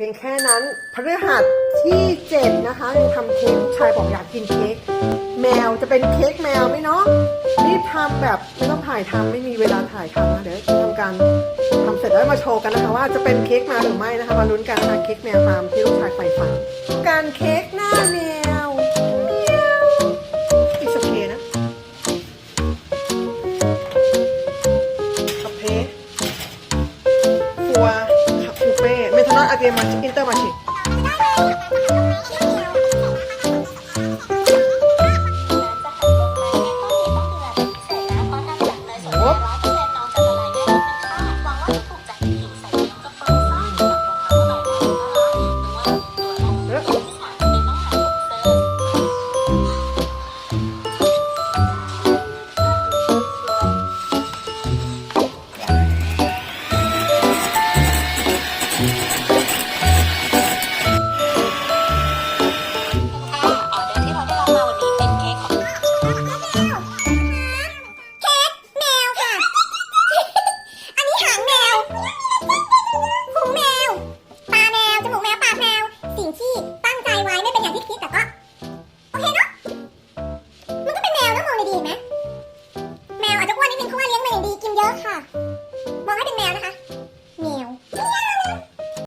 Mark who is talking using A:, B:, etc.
A: เพียงแค่นั้นพฤหัสที่เจ็ดนะคะยังทำเค้กลูกชายบอกอยากกินเค้กแมวจะเป็นเค้กแมวไหมเนาะรีบทำแบบไม่ต้องถ่ายทำไม่มีเวลาถ่ายทำนะเดี๋ยวทำการทำเสร็จแล้วมาโชว์กันนะคะ ว่าจะเป็นเค้กแมวหรือไม่นะคะมาลุ้นกันนะคะเค้กแมวตามที่ลูกชายใฝ่ฝันการเค้ก ครัวค gì mà